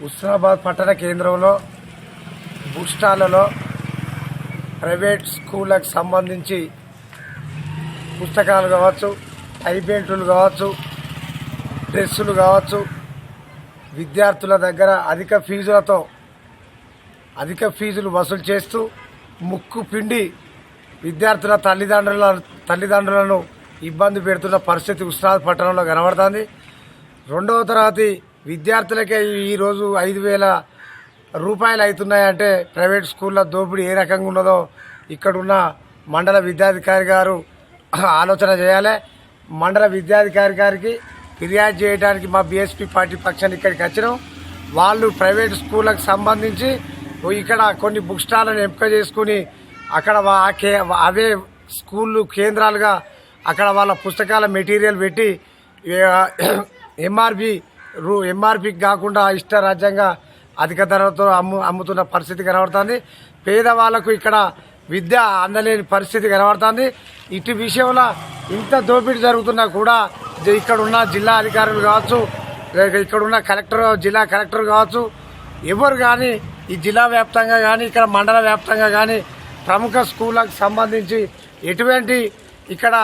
హుస్నాబాద్ పట్టణ కేంద్రంలో book స్టాళ్ళలో private స్కూళ్ళకు సంబంధించి పుస్తకాలు కావచ్చు టై కావచ్చు డ్రెస్సులు కావచ్చు విద్యార్థుల దగ్గర అధిక ఫీజులతో అధిక ఫీజులు వసూలు చేస్తూ ముక్కు పిండి విద్యార్థుల తల్లిదండ్రుల తల్లిదండ్రులను ఇబ్బంది పెడుతున్న పరిస్థితి ఉస్నాద్ పట్టణంలో కనబడుతుంది. రెండవ తరగతి విద్యార్థులకే ఈరోజు ఐదు వేల రూపాయలు అవుతున్నాయంటే ప్రైవేట్ స్కూళ్ళ దోపిడీ ఏ రకంగా ఉన్నదో ఇక్కడున్న మండల విద్యాధికారి గారు ఆలోచన చేయాలి. మండల విద్యాధికారి గారికి ఫిర్యాదు చేయడానికి మా బీఎస్పీ పార్టీ పక్షాన్ని ఇక్కడికి వచ్చినాం. వాళ్ళు ప్రైవేట్ స్కూళ్ళకు సంబంధించి ఇక్కడ కొన్ని బుక్ స్టాల్లను ఎంపిక చేసుకుని అక్కడ అవే స్కూళ్ళు కేంద్రాలుగా అక్కడ వాళ్ళ పుస్తకాల మెటీరియల్ పెట్టి ఎంఆర్పి రూ ఎంఆర్పి కాకుండా ఇష్టరాజ్యంగా అధిక ధరలతో అమ్ము అమ్ముతున్న పరిస్థితి కనబడుతుంది. పేదవాళ్ళకు ఇక్కడ విద్య అందలేని పరిస్థితి కనబడుతుంది. ఇటు విషయంలో ఇంత దోపిడీ జరుగుతున్నా కూడా జ- జిల్లా అధికారులు కావచ్చు ఇక్కడున్న ఇక్కడ ఉన్న కలెక్టర్ జిల్లా కలెక్టర్ కావచ్చు ఎవరు కానీ ఈ జిల్లా వ్యాప్తంగా కానీ ఇక్కడ మండల వ్యాప్తంగా కానీ ప్రముఖ స్కూళ్ళకు సంబంధించి ఎటువంటి ఇక్కడ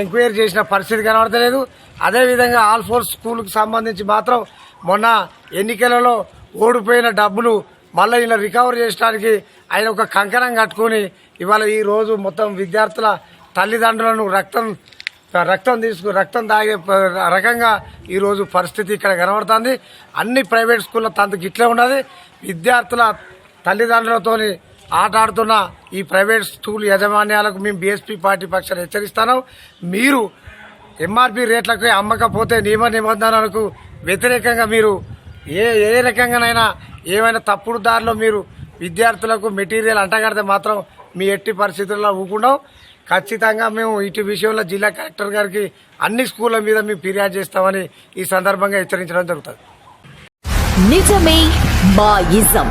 ఎంక్వైరీ చేసిన పరిస్థితి కనబడతలేదు. అదేవిధంగా ఆల్ ఫోర్ స్కూల్కి సంబంధించి మాత్రం మొన్న ఎన్నికలలో ఓడిపోయిన డబ్బులు మళ్ళీ ఇలా రికవర్ చేయడానికి ఆయన ఒక కంకణం కట్టుకుని ఇవాళ ఈ రోజు మొత్తం విద్యార్థుల తల్లిదండ్రులను రక్తం రక్తం తీసుకు రక్తం తాగే రకంగా ఈరోజు పరిస్థితి ఇక్కడ కనబడుతుంది. అన్ని ప్రైవేట్ స్కూళ్ళ తంతకు ఇట్లే ఉన్నది. విద్యార్థుల తల్లిదండ్రులతోని ఆట ఆడుతున్న ఈ ప్రైవేట్ స్కూల్ యాజమాన్యాలకు మేము బీఎస్పీ పార్టీ పక్షాన్ని హెచ్చరిస్తాను మీరు ఎంఆర్పి రేట్లకు అమ్మకపోతే నియమ నిబంధనలకు వ్యతిరేకంగా మీరు ఏ ఏ రకంగానైనా ఏమైనా తప్పుడు దారిలో మీరు విద్యార్థులకు మెటీరియల్ అంటగడితే మాత్రం మీ ఎట్టి పరిస్థితుల్లో ఊకుండా ఖచ్చితంగా మేము ఇటు విషయంలో జిల్లా కలెక్టర్ గారికి అన్ని స్కూళ్ళ మీద మేము ఫిర్యాదు చేస్తామని ఈ సందర్భంగా హెచ్చరించడం జరుగుతుంది. నిజమే మా ఇజం